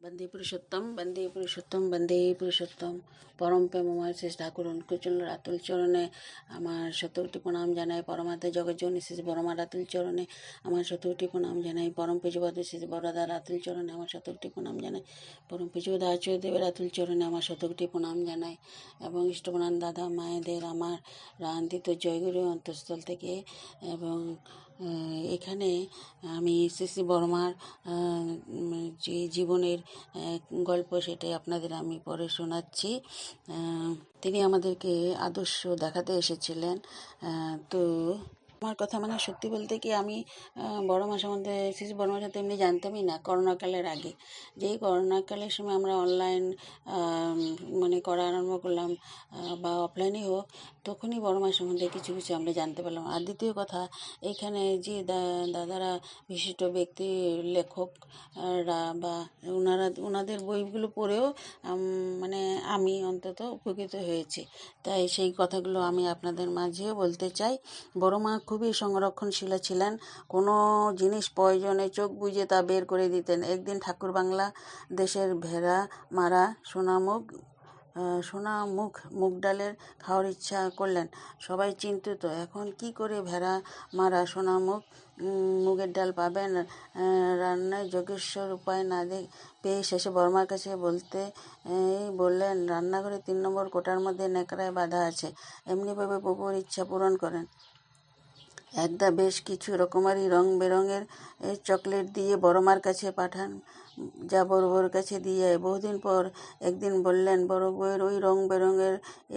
বন্দে পুরুষোত্তম বন্দে পুরুষোত্তম বন্দে পুরুষোত্তম। পরম প্রেমময় শেষ ঠাকুর অঙ্কুচন্দ্র রাতুল চরণে আমার শতকটি প্রণাম জানাই। পরমাত্মা জগজ্জনী শেষ বরমা রাতুল চরণে আমার শতকটি প্রণাম জানাই। পরম পুজোপদ শেষ বরদা রাতুল চরণে আমার শতকটি প্রণাম জানাই। পরম পুজোপদ আচার্য দেবের রাতুল চরণে আমার শতকটি প্রণাম জানাই। এবং ইষ্টপ্রাণ দাদা, মায়েদের আমার রান্তিত জয়গুরু অন্তঃস্থল থেকে এবং এখানে আমি এসএসসি বর্মার যে জীবনের গল্প সেটাই আপনাদের আমি পরে শোনাচ্ছি। তিনি আমাদেরকে আদর্শ দেখাতে এসেছিলেন। তো আমার কথা মানে সত্যি বলতে কি আমি বড় মা সম্বন্ধে শিশু বড় মার সাথে এমনি জানতামই না করোনাকালের আগে। যেই করোনাকালের সময় আমরা অনলাইন মানে করা আরম্ভ করলাম বা অফলাইনে হোক, তখনই বড় মা সম্বন্ধে কিছু কিছু আমরা জানতে পারলাম। আর দ্বিতীয় কথা, এখানে যে দাদারা, বিশিষ্ট ব্যক্তি লেখকরা বা ওনারা ওনাদের বইগুলো পড়েও মানে আমি অন্তত উপকৃত হয়েছি। তাই সেই কথাগুলো আমি আপনাদের মাঝেও বলতে চাই। বড় মা খুবই সংরক্ষণশীলা ছিলেন। কোনো জিনিস প্রয়োজনে চোখ বুজে তা বের করে দিতেন। একদিন ঠাকুর বাংলা দেশের ভেড়া মারা সোনামুখ সোনা মুখ মুগ ডালের খাওয়ার ইচ্ছা করলেন। সবাই চিন্তিত, এখন কি করে ভেড়া মারা সোনা মুখ মুগের ডাল পাবেন? রান্নায় যোগেশ্বর উপায় না পেয়ে শেষে বর্মার কাছে বলতে বললেন, রান্নাঘরে তিন নম্বর কোটার মধ্যে নেকড়ায় বাঁধা আছে। এমনিভাবে প্রভুর ইচ্ছা পূরণ করেন। একদা বেশ কিছু রকমারি রং বেরঙের চকলেট দিয়ে বড়মার কাছে পাঠান। যা বড় বউর কাছে দিয়ে যায় বহুদিন পর একদিন বললেন বড় বউয়ের ওই রং বেরঙের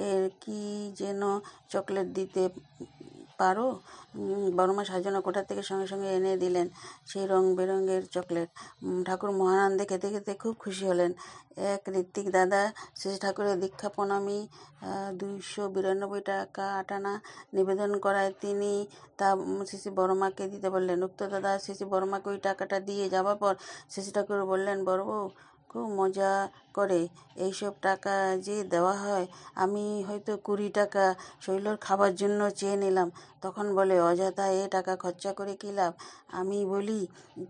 এর কি যেন চকলেট দিতে পারো? বড়মা সাজানো কোঠা থেকে সঙ্গে সঙ্গে এনে দিলেন সেই রং বেরঙের চকলেট ঠাকুর মহানন্দে খেতে খেতে খুব খুশি হলেন। এক ঋত্বিক দাদা, শেষ ঠাকুরের দীক্ষা প্রণামী দুইশো বিরানব্বই টাকা আটানা নিবেদন করায় তিনি তা শিশি বড়মাকে দিতে বললেন। উক্ত দাদা শিশি বড়মাকে ওই টাকাটা দিয়ে যাওয়ার পর শিশি ঠাকুর বললেন বড় খুব মজা করে এইসব টাকা যে দেওয়া হয়, আমি হয়তো কুড়ি টাকা শৈলর খাবার জন্য চেয়ে নিলাম। তখন বলে, অযথা এ টাকা খরচা করে কী লাভ? আমি বলি,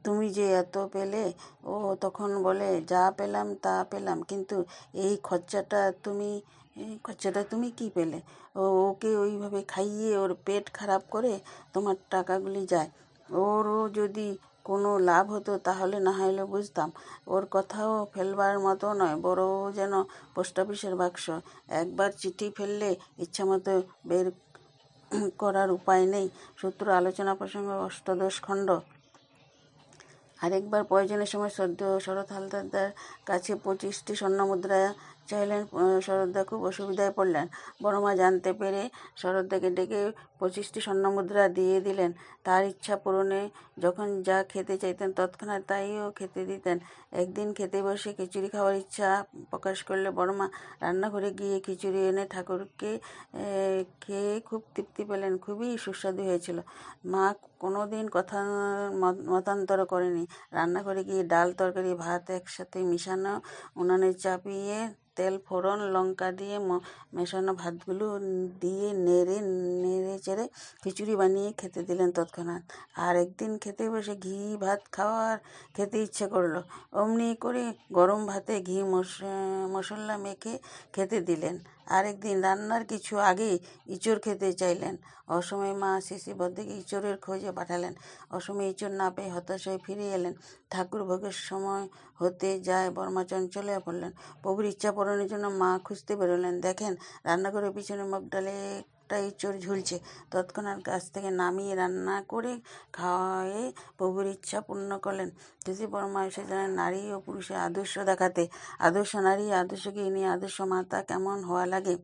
তুমি যে এত পেলে? ও তখন বলে, যা পেলাম তা পেলাম, কিন্তু এই খরচাটা তুমি, এই খরচাটা তুমি কি পেলে? ও, ওকে ওইভাবে খাইয়ে ওর পেট খারাপ করে তোমার টাকাগুলি যায়। ওরও যদি কোনো লাভ হতো তাহলে না হলে বুঝতাম। ওর কথাও ফেলবার মতো নয় বড় যেন পোস্ট অফিসের বাক্স। একবার চিঠি ফেললে ইচ্ছামতো বের করার উপায় নেই। সূত্র আলোচনা প্রসঙ্গ অষ্টদশ খণ্ড। আরেকবার প্রয়োজনের সময় সদ্য শরৎ হালদারদার কাছে পঁচিশটি স্বর্ণমুদ্রা চাইলেন আহ, শরৎদা খুব অসুবিধায় পড়লেন। বড়মা জানতে পেরে শরৎদাকে ডেকে পঁচিশটি স্বর্ণমুদ্রা দিয়ে দিলেন। তার ইচ্ছা পূরণে যখন যা খেতে চাইতেন তৎক্ষণাৎ তাইও খেতে দিতেন। একদিন খেতে বসে খিচুড়ি খাওয়ার ইচ্ছা প্রকাশ করলে বড়মা রান্নাঘরে গিয়ে খিচুড়ি এনে ঠাকুরকে খেয়ে খুব তৃপ্তি পেলেন। খুবই সুস্বাদু হয়েছিল। মা কোনোদিন কথা মত- মতান্তর করেনি। রান্নাঘরে গিয়ে ডাল তরকারি ভাত একসাথে মিশানো উনানে চাপিয়ে তেল, ফোড়ন, লঙ্কা দিয়ে মেশানো ভাতগুলো দিয়ে নেড়ে নেড়ে চেড়ে খিচুড়ি বানিয়ে খেতে দিলেন তৎক্ষণাৎ। আর একদিন খেতে বসে ঘি, ভাত খাওয়ার খেতে ইচ্ছে করল। অমনি করে গরম ভাতে ঘি মশ- মশলা মেখে খেতে দিলেন। আরেকদিন রান্নার কিছু আগে ইঁচড় খেতে চাইলেন। অসময়ে মা শিশি বদ্দিকে ইঁচড়ের খোঁজে পাঠালেন। অসময়ে ইঁচড় না পেয়ে হতাশ হয়ে ফিরে এলেন। ঠাকুর ভোগের সময় হতে যায় বর্মা চঞ্চলে পড়লেন প্রভুর ইচ্ছা পূরণের জন্য মা খুঁজতে বেরোলেন। দেখেন, রান্নাঘরের পিছনে মগ ডালে একটা ইঁচড় ঝুলছে। তৎক্ষণাৎ গাছ থেকে নামিয়ে রান্না করে খাওয়ায়ে প্রভুর ইচ্ছা পূর্ণ করলেন। তুলসী এসে জানেন নারী ও পুরুষের আদর্শ দেখাতে, আদর্শ নারী আদর্শকে নিয়ে আদর্শ মাতা কেমন হওয়া লাগে?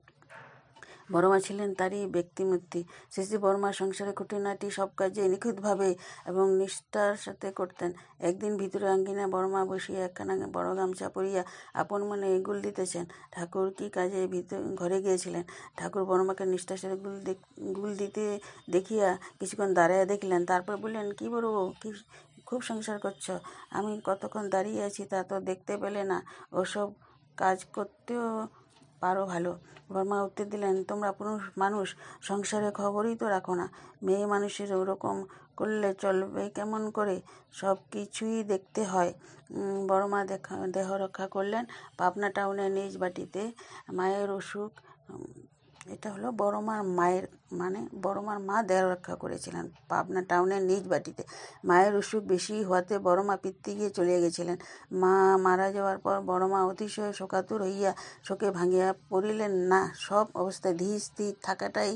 বড়মা ছিলেন তারই ব্যক্তিমূর্তি। শিশি বর্মা সংসারে খুঁটিনাটি সব কাজে নিখুঁতভাবে এবং নিষ্ঠার সাথে করতেন। একদিন ভিতরে আঙ্গিনায় বর্মা বসিয়া একখানা বড় গামছা পরিয়া আপন মনে গুল দিতেছেন। ঠাকুর কি কাজে ভিতর ঘরে গিয়েছিলেন। ঠাকুর বর্মাকে নিষ্ঠার সাথে গুল গুল দিতে দেখিয়া কিছুক্ষণ দাঁড়াইয়া দেখলেন। তারপর বললেন কি বড় বউ, কি খুব সংসার করছ? আমি কতক্ষণ দাঁড়িয়ে আছি তা তো দেখতে পেলে না। ওসব কাজ করতেও পারো ভালো। বর্মা উত্তর দিলেন, তোমরা পুরুষ মানুষ, সংসারে খবরই তো রাখো না। মেয়ে মানুষের ওরকম করলে চলবে কেমন করে? সব কিছুই দেখতে হয়। বড়মা দেখা, দেহ রক্ষা করলেন। পাবনা টাউনে নিজ বাটিতে মায়ের অসুখ এটা হলো বড় মার মায়ের মানে বড় মার মা দেহ রক্ষা করেছিলেন পাবনা টাউনের নিজ বাটিতে। মায়ের অসুখ বেশি হওয়াতে বড় মা পিত্তি গিয়ে চলে গেছিলেন। মা মারা যাওয়ার পর বড় মা অতিশয় শোকাতুর হইয়া শোকে ভাঙিয়া পড়িলেন না। সব অবস্থায় ধীর স্থির থাকাটাই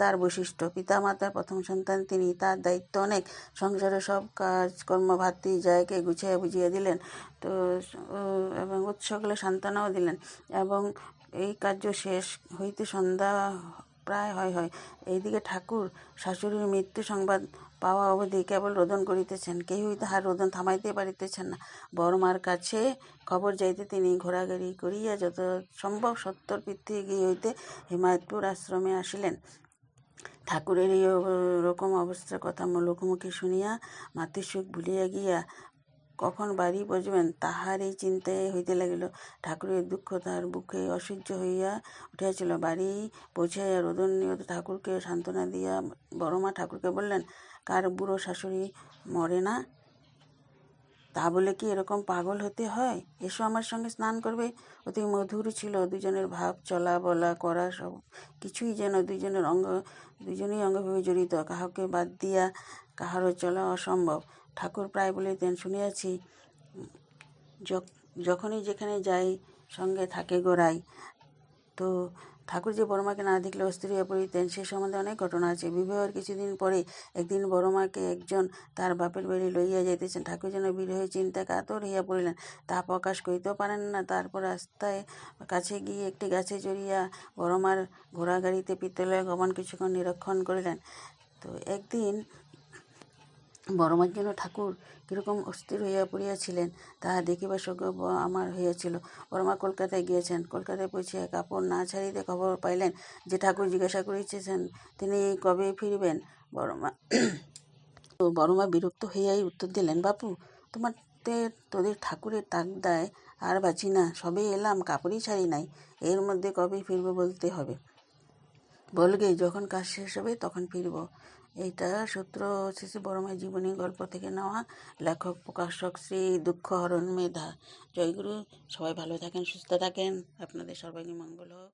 তার বৈশিষ্ট্য। পিতামাতার প্রথম সন্তান তিনি, তার দায়িত্ব অনেক। সংসারে সব কাজ কর্ম ভাতৃ জায়গাকে গুছিয়ে বুঝিয়ে দিলেন। তো এবং উৎসকলে সান্ত্বনাও দিলেন। এবং এই কার্য শেষ হইতে সন্ধ্যা প্রায় হয় হয়। এইদিকে ঠাকুর শাশুড়ির মৃত্যু সংবাদ পাওয়া অবধি কেবল রোদন করিতেছেন। কেউই তাহার রোদন থামাইতে পারিতেছেন না। বড়মার কাছে খবর যাইতে তিনি ঘোরাঘুরি করিয়া যত সম্ভব সত্তর পৃথিবী হইতে হিমায়তপুর আশ্রমে আসিলেন। ঠাকুরের এই রকম অবস্থার কথা লোকমুখে শুনিয়া মাতৃসুখ ভুলিয়া গিয়া কখন বাড়ি বসবেন? তাহার এই চিন্তায় হইতে লাগিল, ঠাকুরের দুঃখ তাহার বুকে অসহ্য হইয়া উঠিয়াছিল। বাড়ি পৌঁছাইয়া রোদন নিয়ত ঠাকুরকে সান্ত্বনা দিয়া বড়মা ঠাকুরকে বললেন, কার বুড়ো শাশুড়ি মরে না? তা বলে কি এরকম পাগল হতে হয়? এসো আমার সঙ্গে স্নান করবে। অতি মধুর ছিল দুজনের ভাব, চলা বলা, করা সব কিছুই যেন দুজনের অঙ্গ, দুজনেই অঙ্গভাবে জড়িত। কাহাকে বাদ দিয়া কাহারও চলা অসম্ভব। ঠাকুর প্রায় বলিতেন শুনিয়াছি, যখ- যখনই যেখানে যাই, সঙ্গে থাকে গোড়াই। তো ঠাকুর যে বড়মাকে না দেখলে অস্থির হয়ে পড়িতেন। সে সম্বন্ধে অনেক ঘটনা আছে। বিবাহের কিছুদিন পরে একদিন বড়মাকে একজন তার বাপের বাড়ি লইয়া যাইতেছেন। ঠাকুর যেন বিরহে চিন্তা কাতর হইয়া পড়িলেন। তা প্রকাশ করিতেও পারেন না। তারপর রাস্তায় কাছে গিয়ে একটি গাছে চড়িয়া বড়মার ঘোড়া গাড়িতে পিতলের গমন কিছুক্ষণ নিরীক্ষণ করিলেন। তো একদিন বড়মার জন্য ঠাকুর কীরকম অস্থির হইয়া পড়িয়াছিলেন, তাহা দেখিবার ব- আমার হইয়াছিল। বড়মা কলকাতায় গিয়েছেন। কলকাতায় পৌঁছিয়া কাপড় না ছাড়িতে খবর পাইলেন যে ঠাকুর জিজ্ঞাসা করিতেছেন, তিনি কবে ফিরবেন? বড়মা তো বড়মা বিরক্ত হইয়াই উত্তর দিলেন, বাপু তোমাদের তোদের ঠাকুরের তাকদায় আর বাঁচি না, সবে এলাম, কাপড়ই ছাড়ি নাই, এর মধ্যে কবে ফিরবো বলতে হবে? বলগে যখন কাজ শেষ হবে তখন ফিরব। এইটা সূত্র শিশু বড়মার জীবনী গল্প থেকে নেওয়া। লেখক, প্রকাশক, শ্রী দুঃখ হরণ মেধা। জয়গুরু, সবাই ভালো থাকেন, সুস্থ থাকেন। আপনাদের সর্বাঙ্গী মঙ্গল হোক।